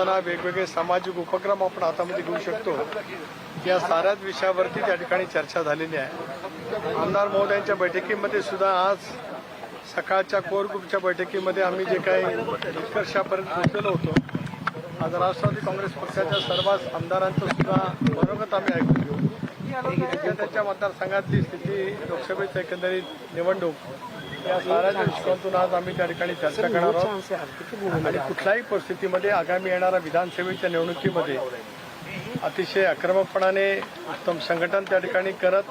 असताना वेगवेगळे सामाजिक उपक्रम आपण हातामध्ये घेऊ शकतो. या साऱ्याच विषयावरती त्या ठिकाणी चर्चा झालेली आहे. आमदार महोदयांच्या बैठकीमध्ये सुद्धा आज सकाळच्या कोर ग्रुपच्या बैठकीमध्ये आम्ही जे काही निष्कर्षापर्यंत पोहोचलेलो होतो. आज राष्ट्रवादी काँग्रेस पक्षाच्या सर्वच आमदारांचं सुद्धा मनोगत आम्ही ऐकून घेऊ. त्यांच्या मतदारसंघातली स्थिती लोकसभेचं एकंदरीत निवडणूक या साऱ्या दृष्टिकोनातून आज आम्ही त्या ठिकाणी चर्चा करणार आहोत. आणि कुठल्याही परिस्थितीमध्ये आगामी येणाऱ्या विधानसभेच्या निवडणुकीमध्ये अतिशय आक्रमकपणाने उत्तम संघटन त्या ठिकाणी करत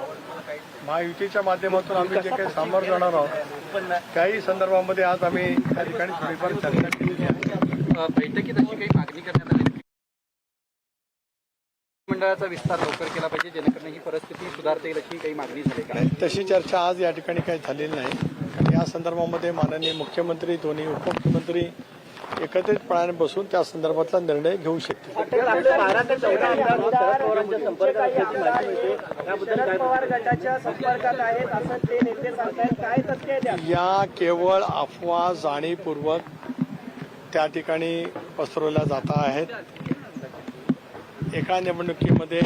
महायुतीच्या माध्यमातून आम्ही जे काही सामोरं जाणार आहोत त्याही संदर्भामध्ये आज आम्ही त्या ठिकाणी थोडीफार चर्चा केलेली आहे. बैठकीत अशी काही मागणी करण्यात आली? मंडळाचा विस्तार लवकर केला पाहिजे जेणेकरून ही परिस्थिती सुधारता येईल अशी काही मागणी झाली का? तशी चर्चा आज या ठिकाणी काही झालेली नाही. या संदर्भामध्ये माननीय मुख्यमंत्री दोन्ही उपमुख्यमंत्री एकत्रितपणाने बसून त्या संदर्भातला निर्णय घेऊ शकतील. शरद पवार गटाच्या संपर्कात आहेत असं ते नेते सांगतायत. काय तथ्य आहे त्यात? या केवळ अफवा जाणीवपूर्वक त्या ठिकाणी पसरवल्या जात आहेत. एका निवडणुकीमध्ये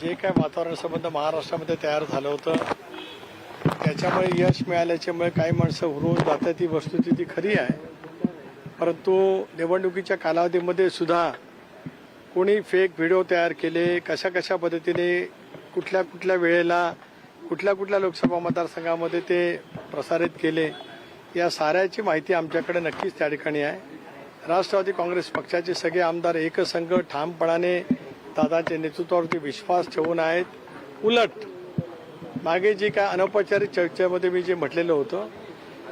जे काय वातावरण संबंध महाराष्ट्रामध्ये तयार झालं होतं त्याच्यामुळे यश मिळाल्याच्यामुळे काही माणसं हुरवून जातात. ती वस्तुस्थिती खरी आहे. परंतु निवडणुकीच्या कालावधीमध्ये सुद्धा कोणी फेक व्हिडिओ तयार केले कशा कशा पद्धतीने कुठल्या कुठल्या वेळेला कुठल्या कुठल्या लोकसभा मतदारसंघामध्ये ते प्रसारित केले या साऱ्याची माहिती आमच्याकडे नक्कीच त्या ठिकाणी आहे. राष्ट्रवादी काँग्रेस पक्षाचे सगळे आमदार एकसंघ ठामपणाने दादाच्या नेतृत्वावरती विश्वास ठेवून आहेत. उलट मागे जी काय अनौपचारिक चर्चेमध्ये मी जे म्हटलेलं होतं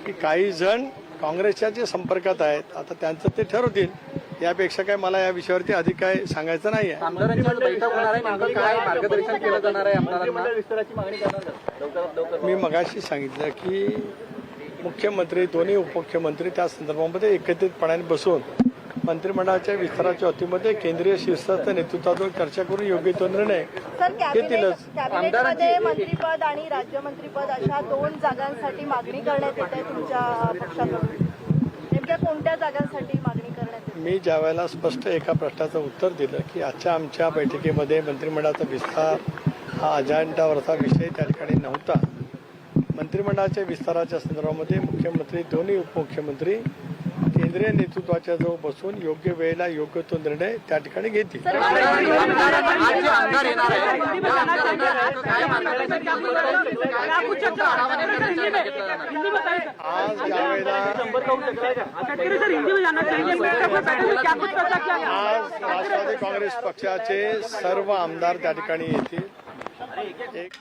की काही जण काँग्रेसच्या जे संपर्कात आहेत आता त्यांचं ते ठरवतील यापेक्षा काय मला या विषयावरती अधिक काय सांगायचं नाही आहे आमदारांची आज बैठक होणार आहे नेमकं काय मार्गदर्शन केलं जाणार आहे आमदारांना? मी मगाशी सांगितलं की मुख्यमंत्री दोन्ही उपमुख्यमंत्री त्या संदर्भामध्ये एकत्रितपणाने बसून मंत्रिमंडळाच्या विस्ताराच्या वतीमध्ये केंद्रीय शीर्षस्थ नेतृत्वातून चर्चा करून योग्य तो निर्णय घेतीलच. कॅबिनेटमध्ये मंत्रीपद आणि राज्यमंत्रीपद अशा दोन जागांसाठी मागणी करण्यात येत आहे तुमच्या पक्षाकडून. नेमक्या कोणत्या जागांसाठी मागणी करण्यात येते? मी ज्या वेळेला स्पष्ट एका प्रश्नाचं उत्तर दिलं की आजच्या आमच्या बैठकीमध्ये मंत्रिमंडळाचा विस्तार हा अजेंडावरचा विषय त्या ठिकाणी नव्हता. मंत्रिमंडळाच्या विस्ताराच्या संदर्भामध्ये मुख्यमंत्री दोन्ही उपमुख्यमंत्री केंद्रीय नेतृत्वाच्या जवळ बसून योग्य वेळेला योग्य तो निर्णय त्या ठिकाणी घेतील आज ज्या वेळेला आज राष्ट्रवादी काँग्रेस पक्षाचे सर्व आमदार त्या ठिकाणी येतील एक